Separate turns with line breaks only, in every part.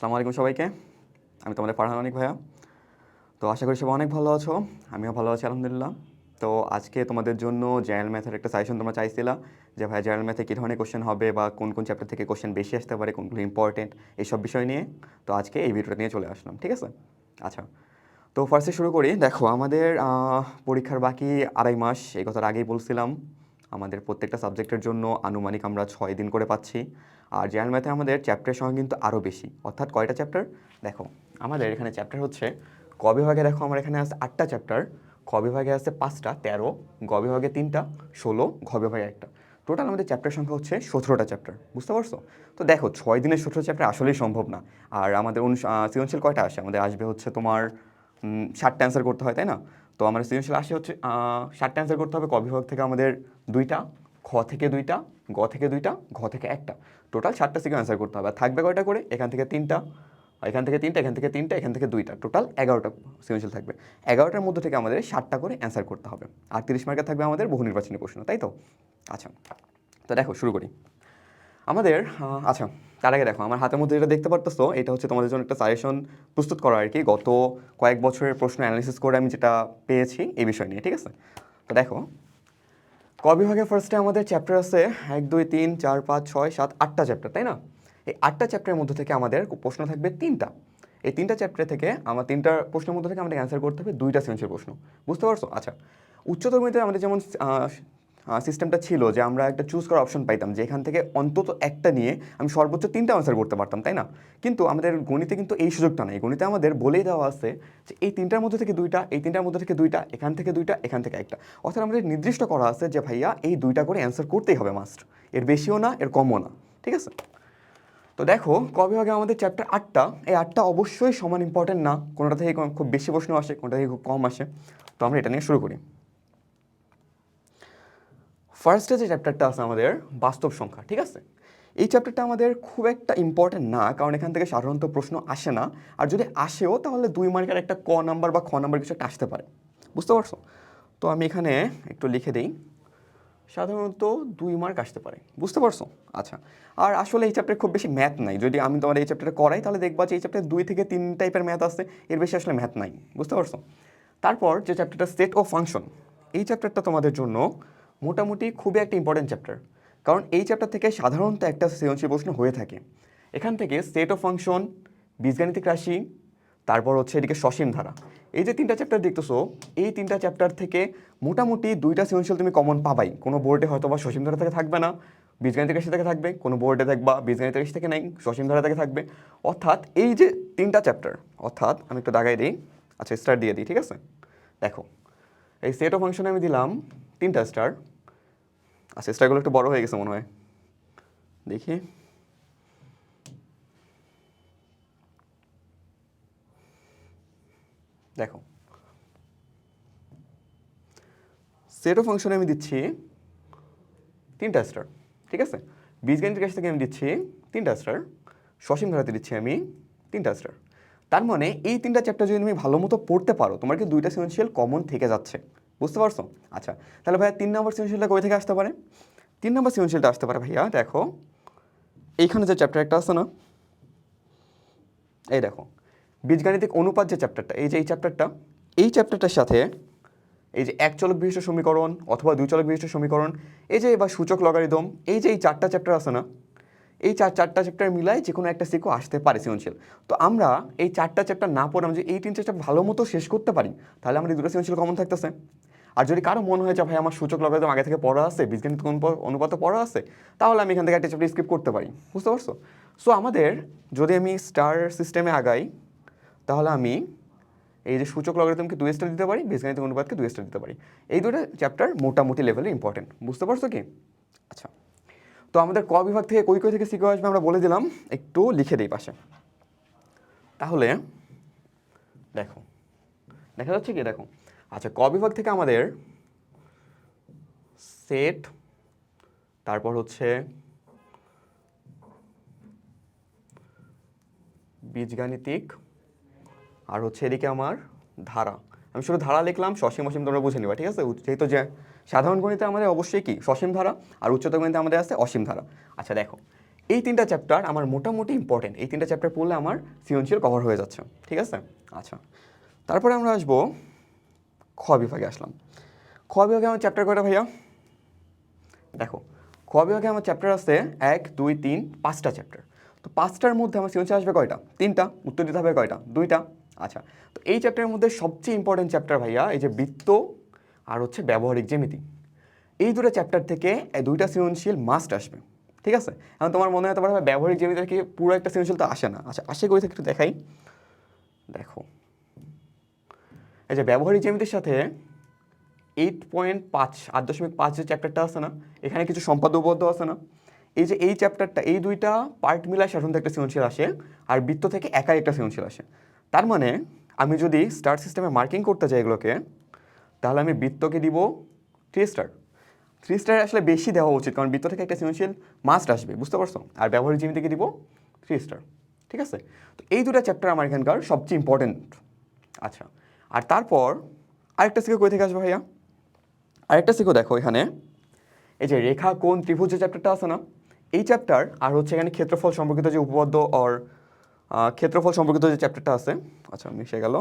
আসসালামু আলাইকুম সবাইকে। আমি তোমাদের ফারহান অনেক ভাইয়া। তো আশা করি সবাই অনেক ভালো আছো। আমিও ভালো আছি, আলহামদুলিল্লাহ। তো আজকে তোমাদের জন্য জেনারেল ম্যাথের একটা সাজেশন তোমরা চাইছিলা যে ভাই জেনারেল ম্যাথে কী ধরনের কোশ্চেন হবে বা কোন কোন চ্যাপ্টার থেকে কোশ্চেন বেশি আসতে পারে, কোনগুলো ইম্পর্টেন্ট এইসব বিষয় নিয়ে। তো আজকে এই ভিডিওটা নিয়ে চলে আসলাম, ঠিক আছে? আচ্ছা। তো ফার্স্টে শুরু করি। দেখো, আমাদের পরীক্ষার বাকি আড়াই মাস, এই কথাটা আগেই বলছিলাম। আমাদের প্রত্যেকটা সাবজেক্টের জন্য আনুমানিক আমরা ছয় দিন করে পাচ্ছি। আর জেনারেল ম্যাথে আমাদের চ্যাপ্টারের সংখ্যা কিন্তু আরও বেশি। অর্থাৎ কয়টা চ্যাপ্টার দেখো, আমাদের এখানে চ্যাপ্টার হচ্ছে, ক বিভাগে দেখো আমার এখানে আছে আটটা চ্যাপ্টার খ বিভাগে আছে পাঁচটা, তেরো, গ বিভাগে তিনটা, ষোলো, ঘ বিভাগে একটা। টোটাল আমাদের চ্যাপ্টার সংখ্যা হচ্ছে সতেরোটা চ্যাপ্টার বুঝতে পারছ? তো দেখো, ছয় দিনের সতেরো চ্যাপ্টার আসলেই সম্ভব না। আর আমাদের সৃজনশীল কয়টা আসে? আমাদের আসবে হচ্ছে তোমার ষাটটা অ্যান্সার করতে হয়, তাই না? তো আমাদের সৃজনশীল আসে হচ্ছে ষাটটা অ্যান্সার করতে হবে। ক বিভাগ থেকে আমাদের দুইটা, খ থেকে দুইটা, গ থেকে দুইটা, ঘ থেকে একটা। টোটাল ষাটটা সিকে অ্যান্সার করতে হবে। আর থাকবে কয়টা করে? এখান থেকে তিনটা এখান থেকে তিনটা, এখান থেকে তিনটা, এখান থেকে দুইটা। টোটাল এগারোটা সৃজনশীল থাকবে। এগারোটার মধ্যে থেকে আমাদের ষাটটা করে অ্যান্সার করতে হবে। আর তিরিশ মার্কের থাকবে আমাদের বহু নির্বাচনী প্রশ্ন, তাই তো? আচ্ছা তো দেখো, শুরু করি। আমাদের আচ্ছা তার আগে দেখো, আমার হাতের মধ্যে যেটা দেখতে পারতেছো, এটা হচ্ছে তোমাদের জন্য একটা সাজেশন প্রস্তুত করা আর কি। গত কয়েক বছরের প্রশ্ন অ্যানালিসিস করে আমি যেটা পেয়েছি এই বিষয় নিয়ে, ঠিক আছে? তো দেখো, ক বিভাগে ফার্স্টে আমাদের চ্যাপ্টার আছে এক, দুই, তিন, চার, পাঁচ, ছয়, সাত, আটটা চ্যাপ্টার তাই না? এই আটটা চ্যাপ্টারের মধ্যে থেকে আমাদের প্রশ্ন থাকবে তিনটা। এই তিনটা চ্যাপ্টার থেকে আমার তিনটা প্রশ্নের মধ্যে থেকে আমাদের অ্যান্সার করতে হবে দুইটা সৃজনশীল প্রশ্ন। বুঝতে পারছ? আচ্ছা উচ্চতর মেয়েদের আমাদের যেমন সিস্টেমটা ছিল যে আমরা একটা চুজ করার অপশন পাইতাম, যে এখান থেকে অন্তত একটা নিয়ে আমি সর্বোচ্চ তিনটা আনসার করতে পারতাম, তাই না? কিন্তু আমাদের গণিতে কিন্তু এই সুযোগটা নেই। গণিতে আমাদের বলেই দেওয়া আছে যে এই তিনটার মধ্যে থেকে দুইটা, এই তিনটার মধ্যে থেকে দুইটা, এখান থেকে দুইটা, এখান থেকে একটা। অর্থাৎ আমাদের নির্দিষ্ট করা আছে যে ভাইয়া এই দুইটা করে অ্যান্সার করতেই হবে মাস্ট এর বেশিও না, এর কমও না। ঠিক আছে? তো দেখো কবে আগে আমাদের চ্যাপ্টার আটটা এই আটটা অবশ্যই সমান ইম্পর্টেন্ট না। কোনোটা থেকে খুব বেশি প্রশ্ন আসে, কোনোটা থেকে খুব কম আসে। তো আমরা এটা নিয়ে শুরু করি। ফার্স্টে যে চ্যাপ্টারটা আছে আমাদের, বাস্তব সংখ্যা, ঠিক আছে? এই চ্যাপ্টারটা আমাদের খুব একটা ইম্পর্টেন্ট না, কারণ এখান থেকে সাধারণত প্রশ্ন আসে না। আর যদি আসেও, তাহলে দুই মার্কের একটা ক নাম্বার বা খ নাম্বার কিছু একটা আসতে পারে। বুঝতে পারছ? তো আমি এখানে একটু লিখে দিই। সাধারণত দুই মার্ক আসতে পারে। বুঝতে পারছ? আচ্ছা। আর আসলে এই চ্যাপ্টারে খুব বেশি ম্যাথ নাই। যদি আমি তোমার এই চ্যাপ্টারটা করাই, তাহলে দেখবা যে এই চ্যাপ্টারে দুই থেকে তিন টাইপের ম্যাথ আছে। এর বেশি আসলে ম্যাথ নাই। বুঝতে পারছ? তারপর যে চ্যাপ্টারটা সেট ও ফাংশন এই চ্যাপ্টারটা তোমাদের জন্য মোটামুটি খুবই একটা ইম্পর্টেন্ট চ্যাপ্টার কারণ এই চ্যাপ্টার থেকে সাধারণত একটা সৃজনশীল প্রশ্ন হয়ে থাকে। এখান থেকে সেট অফ ফাংশন বীজগাণিতিক রাশি, তারপর হচ্ছে এদিকে সসীম ধারা। এই যে তিনটা চ্যাপ্টার দেখতেছো, এই তিনটা চ্যাপ্টার থেকে মোটামুটি দুইটা সৃজনশীল তুমি কমন পাবাই। কোনো বোর্ডে হয়তো বা সসীম ধারা থেকে থাকবে না, বীজগাণিতিক রাশি থেকে থাকবে, কোনো বোর্ডে দেখবা বীজগাণিতিক রাশি থেকে নেই, সসীম ধারা থেকে থাকবে। অর্থাৎ এই যে তিনটা চ্যাপ্টার অর্থাৎ আমি একটু দাগাই দিই আচ্ছা স্টার দিয়ে দিই, ঠিক আছে? দেখো, এই সেট অফ ফাংশনে আমি দিলাম তিনটা স্টার আচ্ছা স্টারগুলো একটু বড় হয়ে গেছে মনে হয়। দেখি। দেখো। সেট অফ ফাংশনে আমি দিচ্ছি তিনটা স্টার ঠিক আছে? বীজগণিতের কাছ থেকে আমি দিচ্ছি তিনটা স্টার সসীম ধারাতে দিচ্ছি আমি তিনটা স্টার তার মানে এই তিনটা চ্যাপ্টার যদি তুমি ভালো মতো পড়তে পারো, তোমার কি দুইটা সিমেন্সিয়াল কমন থেকে যাচ্ছে? বুঝতে পারছ? আচ্ছা তাহলে ভাইয়া তিন নম্বর সিমেন্সিয়ালটা কই থেকে আসতে পারে? তিন নম্বর সিমেন্সিয়ালটা আসতে পারে ভাইয়া, দেখো, এইখানে যে চ্যাপ্টার একটা আছে না, এই দেখো, বীজগাণিতিক অনুপাত যে চ্যাপ্টারটা এই যে এই চ্যাপ্টারটা এই চ্যাপ্টারটার সাথে এই যে এক চলক বিশিষ্ট সমীকরণ অথবা দুই চলক বিশিষ্ট সমীকরণ, এই যে বা সূচক লগারিদম, এই যে এই চারটা চ্যাপ্টার আছে না, এই চার, চারটা চ্যাপ্টার মিলায় যে কোনো একটা সিকো আসতে পারে সৃজনশীল। তো আমরা এই চারটা চ্যাপ্টার না পড়ে আমরা যদি এই তিন চ্যাপ্টার ভালো মতো শেষ করতে পারি, তাহলে আমাদের দুটো সৃজনশীল কমন থাকতেছে। আর যদি কারও মনে হয় যে, ভাই, আমার সূচক লগারিদম আগে থেকে পড়া আছে অনুপ- অনুপাতে পড়া আছে? তাহলে আমি এখান থেকে একটা চ্যাপ্টার স্কিপ করতে পারি। বুঝতে পারছ? সো আমাদের যদি আমি স্টার সিস্টেমে আগাই, তাহলে আমি এই যে সূচক লগারিদমকে দুই স্টার দিতে পারি বীজগণিত অনুপাতকে দুই স্টার দিতে পারি। এই দুটো চ্যাপ্টার মোটামুটি লেভেলে ইম্পর্টেন্ট বুঝতে পারছ কি? আচ্ছা। তো আমাদের ক বিভাগ থেকে কই কই থেকে শিখে আসবে আমরা বলে দিলাম। একটু লিখে দিই পাশে। তাহলে, দেখো। দেখা যাচ্ছে কি? দেখো। আচ্ছা ক বিভাগ থেকে আমাদের? সেট, তারপর হচ্ছে বীজগাণিতিক, আর হচ্ছে এদিকে আমার ধারা। আমি শুধু ধারা লিখলাম, সসীম অসীম তোমরা বুঝে নিবা, ঠিক আছে? যেহেতু যে সাধারণ গণিতে আমাদের অবশ্যই কি? সসীম ধারা, আর উচ্চতর গণিতে আমাদের আছে অসীম ধারা। আচ্ছা দেখো, এই তিনটা চ্যাপ্টার আমার মোটামুটি ইম্পর্টেন্ট এই তিনটা চ্যাপ্টার পড়লে আমার সৃজনশীল কভার হয়ে যাচ্ছে, ঠিক আছে? আচ্ছা তারপরে আমরা আসব খ বিভাগে আসলাম। খ বিভাগে আমার চ্যাপ্টার কয়টা ভাইয়া? দেখো খ বিভাগে আমার চ্যাপ্টার আছে এক দুই তিন পাঁচটা চ্যাপ্টার তো পাঁচটার মধ্যে আমার সৃজনশীল আসবে কয়টা? তিনটা উত্তর দিতে হবে কয়টা? দুইটা। আচ্ছা তো এই চ্যাপ্টারের মধ্যে সবচেয়ে ইম্পর্টেন্ট চ্যাপ্টার ভাইয়া এই যে বৃত্ত আর হচ্ছে ব্যবহারিক জ্যামিতি। এই দুটো চ্যাপ্টার থেকে দুইটা সৃজনশীল মাস্ট আসবে ঠিক আছে? এখন তোমার মনে হয় ভাই, ব্যবহারিক জ্যামিতি থেকে পুরো একটা সৃজনশীল তো আসে না। আচ্ছা আসে কই থেকে একটু দেখাই। দেখো যে ব্যবহারিক জ্যামিতির সাথে এইট পয়েন্ট পাঁচ আট দশমিক পাঁচ যে চ্যাপ্টারটা আছে না, এখানে কিছু সম্পাদ্যবদ্ধ আছে না, এই যে এই চ্যাপ্টারটা এই দুইটা পার্ট মিলায় সাধারণত একটা সৃজনশীল আসে আর বৃত্ত থেকে একাই একটা সৃজনশীল আসে। তার মানে আমি যদি স্টার সিস্টেমে মার্কিং করতে চাই এগুলোকে, তাহলে আমি বৃত্তকে দিব থ্রি স্টার থ্রি স্টার আসলে বেশি দেওয়া উচিত, কারণ বৃত্ত থেকে একটা সৃজনশীল মাস্ট আসবে, বুঝতে পারছ? আর ব্যবহারিক জিমিতিকে দিব থ্রি স্টার ঠিক আছে? তো এই দুটা চ্যাপ্টার আমার এখানকার সবচেয়ে ইম্পর্টেন্ট আচ্ছা আর তারপর আরেকটা সিকে কই থেকে আসবে ভাইয়া? আরেকটা সিকো দেখো এখানে। এই যে রেখা কোন ত্রিভুজ চ্যাপ্টারটা আছে না, এই চ্যাপ্টার আর হচ্ছে এখানে ক্ষেত্রফল সম্পর্কিত যে উপপাদ্য অর ক্ষেত্রফল সম্পর্কিত যে চ্যাপ্টারটা আছে আচ্ছা মিশে গেল।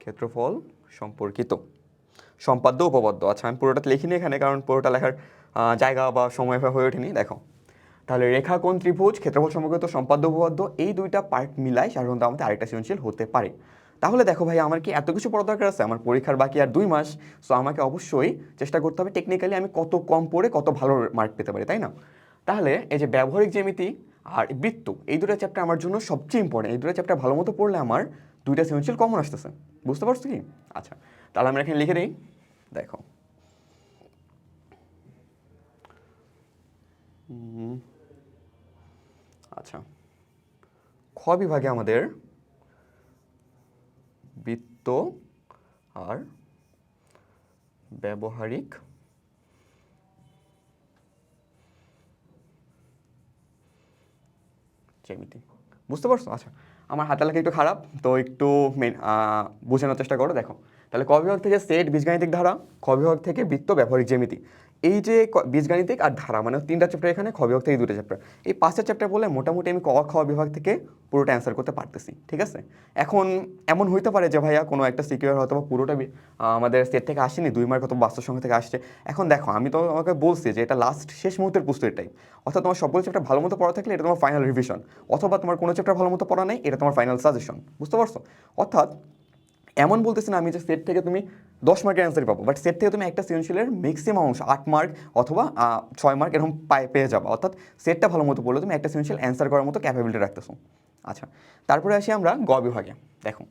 ক্ষেত্রফল সম্পর্কিত। সম্পাদ্য উপপাদ্য। আচ্ছা আমি পুরোটা লিখিনি এখানে, কারণ পুরোটা লেখার জায়গা বা সময় হয়ে ওঠেনি। দেখো তাহলে রেখা কোন ত্রিভুজ, ক্ষেত্রফল সম্পর্কিত সম্পাদ্য, উপপাদ্য, এই দুইটা পার্ট মিলাই সাধারণত আমাদের আরেকটা সৃজনশীল হতে পারে। তাহলে দেখো ভাই, আমার কি এত কিছু পড়া দরকার আছে? আমার পরীক্ষার বাকি আর দুই মাস সো আমাকে অবশ্যই চেষ্টা করতে হবে টেকনিক্যালি আমি কত কম পড়ে কত ভালো মার্ক পেতে পারি, তাই না? তাহলে এই যে ব্যবহারিক জ্যামিতি আর বৃত্ত, এই দুটো চ্যাপ্টার আমার জন্য সবচেয়ে ইম্পর্টেন্ট এই দুটো চ্যাপ্টার ভালো মতো পড়লে আমার দুইটা সৃজনশীল কমন আসতেছে। বুঝতে পারছ কি? আচ্ছা তাহলে আমরা এখানে লিখে দিই। দেখো। আচ্ছা। খ বিভাগে আমাদের বৃত্ত আর ব্যবহারিক জ্যামিতি। বুঝতে পারছ? আচ্ছা। আমার হাতের লেখা একটু খারাপ, তো একটু মেন বোঝানোর চেষ্টা করো, দেখো। তাহলে ক বিভাগ থেকে সেট বীজগাণিতিক ধারা খ বিভাগ থেকে বৃত্ত ব্যবহারিক জ্যামিতি? এই যে বীজগাণিতিক আর ধারা মানে তিনটা চ্যাপ্টার এখানে খ বিভাগ থেকে দুটো চ্যাপ্টার এই পাঁচটা চ্যাপ্টার বলে মোটামুটি আমি ক, খ বিভাগ থেকে পুরোটা অ্যান্সার করতে পারতেছি, ঠিক আছে? এখন এমন হইতে পারে যে ভাইয়া কোনো একটা সিকিউর হয়তো বা পুরোটা আমাদের সেট থেকে আসেনি, দুই মার্ক হয়তো বাস্তব সংখ্যা থেকে আসছে। এখন দেখো, আমি তো আমাকে বলছি যে এটা লাস্ট শেষ মুহূর্তের প্রস্তুতির টাইম অর্থাৎ তোমার সবগুলো চ্যাপ্টার ভালো মতো পড়া থাকলে এটা তোমার ফাইনাল রিভিশন অথবা তোমার কোনো চ্যাপ্টার ভালো মতো পড়া নেই, এটা তোমার ফাইনাল সাজেশন বুঝতে পারছ? অর্থাৎ এমন বলতেছি না, আমি যে সেট থেকে তুমি দশ মার্কের অ্যান্সার পাবো বাট সেট থেকে তুমি একটা সৃজনশীলের ম্যাক্সিমাম অংশ, আট মার্ক অথবা ছয় মার্ক এরকম পায়ে পেয়ে যাব। অর্থাৎ সেটটা ভালো মতো পড়লে তুমি একটা সৃজনশীল অ্যান্সার করার মতো ক্যাপাবিলিটি রাখতেছো। আচ্ছা তারপরে আসি আমরা গ বিভাগে। দেখো,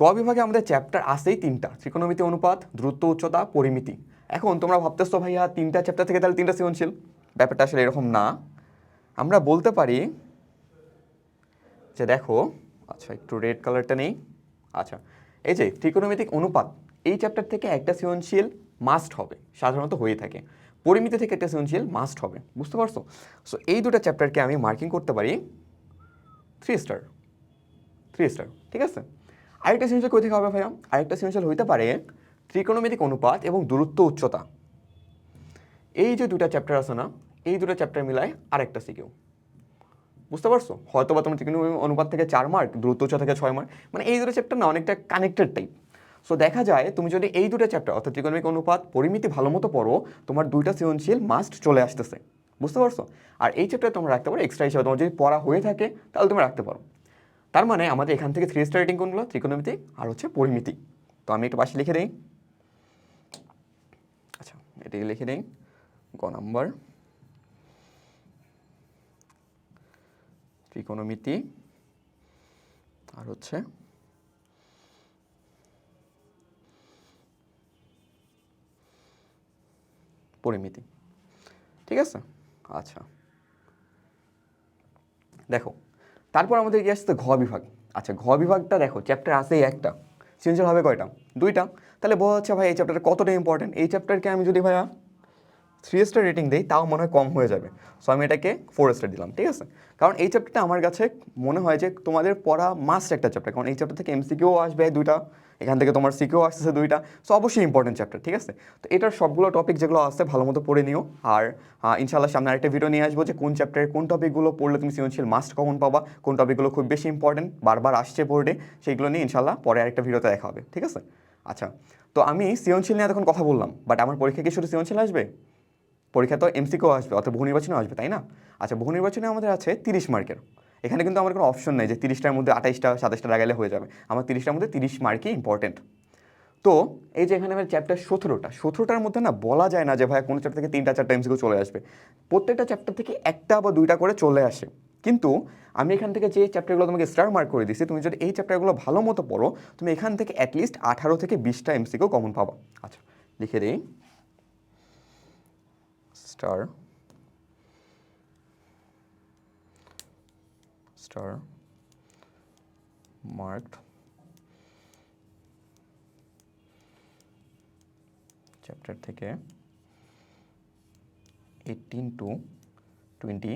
গ বিভাগে আমাদের চ্যাপ্টার আসেই তিনটা, ত্রিকোণমিতি অনুপাত দ্রুত উচ্চতা, পরিমিতি। এখন তোমরা ভাবতেছো, ভাইয়া, তিনটা চ্যাপ্টার থেকে তাহলে তিনটা সৃজনশীল? ব্যাপারটা আসলে এরকম না। আমরা বলতে পারি যে দেখো আচ্ছা একটু রেড কালারটা নেই? আচ্ছা এই যে ত্রিকোণমিতিক অনুপাত, এই চ্যাপ্টার থেকে একটা সৃজনশীল মাস্ট হবে, সাধারণত হয়ে থাকে। পরিমিতি থেকে একটা সৃজনশীল মাস্ট হবে, বুঝতে পারছ? সো এই দুটো চ্যাপ্টারকে আমি মার্কিং করতে পারি থ্রি স্টার থ্রি স্টার ঠিক আছে? আরেকটা সৃজনশীল কই থেকে হবে ভাইয়া? আরেকটা সৃজনশীল হইতে পারে ত্রিকোণমিতিক অনুপাত এবং দূরত্ব উচ্চতা। এই যে দুটা চ্যাপ্টার আছে না, এই দুটো চ্যাপ্টার মিলায় আরেকটা সিকিউ বুঝতে পারছ? হয়তো বা তোমার ত্রিকোণমিতিক অনুপাত থেকে চার মার্ক দূরত্ব উচ্চতা থেকে ছয় মার্ক মানে এই দুটো চ্যাপ্টার না অনেকটা কানেক্টেড টাইপ সো দেখা যায় তুমি যদি এই দুটো চ্যাপ্টার অর্থাৎ ত্রিকোণমিতিক অনুপাত পরিমিতি ভালো মতো পড়ো, তোমার দুইটা সৃজনশীল মাস্ট চলে আসতেছে। বুঝতে পারছ? আর এই চ্যাপ্টার তোমরা রাখতে পারো এক্সট্রা হিসাবে তোমার যদি পড়া হয়ে থাকে, তাহলে তুমি রাখতে পারো। তার মানে আমাদের এখান থেকে থ্রি স্টার রেটিং কোনগুলো? ত্রিকোণমিতিক আর হচ্ছে পরিমিতি। তো আমি একটু পাশে লিখে দিই। আচ্ছা এটাকে লিখে দিই। গ নাম্বার ত্রিকোণমিতি আর হচ্ছে পরিমিতি। ঠিক আছে? আচ্ছা। দেখো, তারপর আমাদের কি আসছে? ঘ বিভাগ। আচ্ছা ঘ বিভাগটা দেখো চ্যাপ্টার আসেই একটা। সৃজনশীল হবে কয়টা? দুইটা। তাহলে বোঝা যাচ্ছে ভাই, এই চ্যাপ্টারটা কতটা ইম্পর্টেন্ট এই চ্যাপ্টারকে আমি যদি ভাইয়া থ্রি স্টার রেটিং দিই, তাও মনে হয় কম হয়ে যাবে। সো আমি এটাকে ফোর স্টার দিলাম, ঠিক আছে? কারণ এই চ্যাপ্টারটা আমার কাছে মনে হয় যে তোমাদের পড়া মাস্ট একটা চ্যাপ্টার কারণ এই চ্যাপ্টার থেকে এমসিকিউ আসবে দুইটা, এখান থেকে তোমার সিকিউ আসতেছে দুইটা সো অবশ্যই ইম্পর্টেন্ট চ্যাপ্টার ঠিক আছে? তো এটার সবগুলো টপিক যেগুলো আসছে, ভালো মতো পড়ে নিও। আর ইনশাল্লাহ সামনে আরেকটা ভিডিও নিয়ে আসব যে কোন চ্যাপ্টারে কোন টপিকগুলো পড়লে তুমি সৃজনশীল মাস্ট কখন পাবা, কোন টপিকগুলো খুব বেশি ইম্পর্টেন্ট বারবার আসছে বোর্ডে সেইগুলো নিয়ে ইনশাল্লাহ পরে আরেকটা ভিডিওতে দেখা হবে, ঠিক আছে? আচ্ছা তো আমি সৃজনশীল নিয়ে এতক্ষণ কথা বললাম বাট আমার পরীক্ষা কি শুধু সৃজনশীল আসবে? পরীক্ষা তো এমসিকেও আসবে, অর্থাৎ বহু নির্বাচনে আসবে, তাই না? আচ্ছা বহু নির্বাচনে আমাদের আছে তিরিশ মার্কের। এখানে কিন্তু আমার কোনো অপশন নেই যে তিরিশটার মধ্যে আঠাইশটা, সাতাশটা লাগাইলে হয়ে যাবে। আমার তিরিশটার মধ্যে তিরিশ মার্কই ইম্পর্টেন্ট তো এই যে এখানে আমার চ্যাপ্টার সতেরোটা, সতেরোটার মধ্যে না বলা যায় না যে ভাই কোনো চ্যাপ্টার থেকে তিনটা, চারটা এমসিকিউ চলে আসবে। প্রত্যেকটা চ্যাপ্টার থেকে একটা বা দুইটা করে চলে আসে। কিন্তু আমি এখান থেকে যে চ্যাপ্টারগুলো তোমাকে স্টার মার্ক করে দিচ্ছি তুমি যদি এই চ্যাপ্টারগুলো ভালো মতো পড়ো, তুমি এখান থেকে অ্যাটলিস্ট আঠারো থেকে বিশটা এমসিকিউ কমন পাবা। আচ্ছা লিখে দিই। স্টার স্টার মার্কড চ্যাপ্টার থেকে এইটিন টু টোয়েন্টি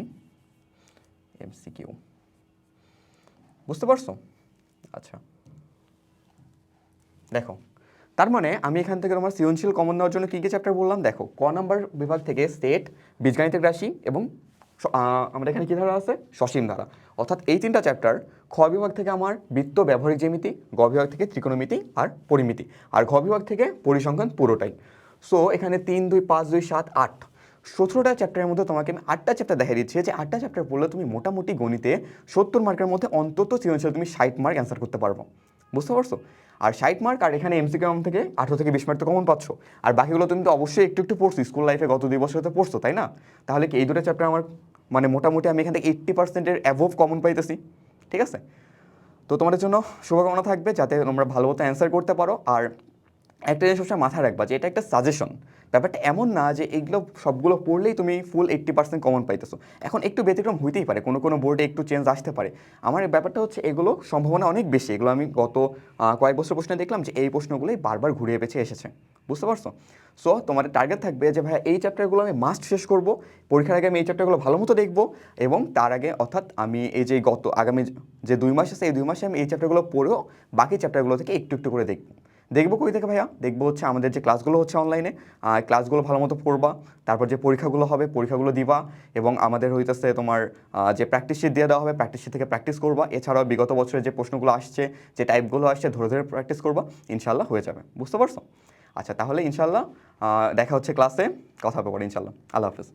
এমসিকিউ বুঝতে পারছ? আচ্ছা। দেখো তার মানে আমি এখান থেকে তোমার সৃজনশীল কমন দেওয়ার জন্য কী কী চ্যাপ্টার বললাম? দেখো, ক নাম্বার বিভাগ থেকে সেট বীজগাণিতিক রাশি এবং আমাদের এখানে কী ধারা আছে? সসীম ধারা। অর্থাৎ এই তিনটা চ্যাপ্টার খ বিভাগ থেকে আমার বৃত্ত, ব্যবহারিক জ্যামিতি, গ বিভাগ থেকে ত্রিকোণমিতি আর পরিমিতি। আর ঘ বিভাগ থেকে পরিসংখ্যান পুরোটাই। সো এখানে তিন, দুই, পাঁচ, দুই, সাত, আট। সতেরোটা চ্যাপ্টারের মধ্যে তোমাকে আমি আটটা চ্যাপ্টার দেখা দিচ্ছি। যে আটটা চ্যাপ্টার পড়লে তুমি মোটামুটি গণিতে সত্তর মার্কের মধ্যে অন্তত সৃজনশীল তুমি ষাট মার্ক অ্যান্সার করতে পারব। বুঝতে পারছ? আর ষাট মার্ক আর এখানে এমসিকিউ থেকে আঠেরো থেকে বিশ মার্ক তো কমন পাচ্ছ। আর বাকিগুলো তুমি তো অবশ্যই একটু একটু পড়ছো স্কুল লাইফে গত দুই বছর তো পড়ছো, তাই না? তাহলে কি এই দুটো চ্যাপ্টার আমার মানে মোটামুটি আমি এখান থেকে এইট্টি পার্সেন্টের অ্যাভোভ কমন পাইতেছি, ঠিক আছে? তো তোমাদের জন্য শুভকামনা থাকবে, যাতে তোমরা ভালো মতো অ্যান্সার করতে পারো। আর একটা জিনিস সবসময় মাথায় রাখবা, যে এটা একটা সাজেশন ব্যাপারটা এমন না যে এইগুলো সবগুলো পড়লেই তুমি ফুল এইট্টি পার্সেন্ট কমন পাইতেছো। এখন একটু ব্যতিক্রম হইতেই পারে, কোনো কোনো বোর্ডে একটু চেঞ্জ আসতে পারে। আমার ব্যাপারটা হচ্ছে এগুলো সম্ভাবনা অনেক বেশি। এগুলো আমি গত কয়েক বছর প্রশ্নে দেখলাম যে এই প্রশ্নগুলোই বারবার ঘুরিয়ে পেছে এসেছে। বুঝতে পারছ? সো তোমার টার্গেট থাকবে যে ভাই এই চ্যাপ্টারগুলো আমি মাস্ট শেষ করব। পরীক্ষার আগে আমি এই চ্যাপ্টারগুলো ভালো মতো দেখব এবং তার আগে অর্থাৎ আমি এই যে গত, আগামী যে দুই মাস আছে, এই দুই মাসে আমি এই চ্যাপ্টারগুলো পড়েও বাকি চ্যাপ্টারগুলো থেকে একটু একটু করে দেখব। দেখব কই থেকে ভাইয়া? দেখব হচ্ছে আমাদের যে ক্লাসগুলো হচ্ছে অনলাইনে ক্লাসগুলো ভালো মতো পড়বা, তারপর যে পরীক্ষাগুলো হবে, পরীক্ষাগুলো দিবা, এবং আমাদের হইতেছে তোমার যে প্র্যাকটিস শিট দিয়ে দেওয়া হবে প্র্যাকটিস শিট থেকে প্র্যাকটিস করবা। এছাড়াও বিগত বছরের যে প্রশ্নগুলো আসছে, যে টাইপগুলো আসছে, ধরে ধরে প্র্যাকটিস করবা ইনশাল্লাহ হয়ে যাবে। বুঝতে পারছ? আচ্ছা তাহলে ইনশাল্লাহ দেখা হচ্ছে ক্লাসে কথা হবে পরে ইনশাল্লাহ আল্লাহ হাফিজ।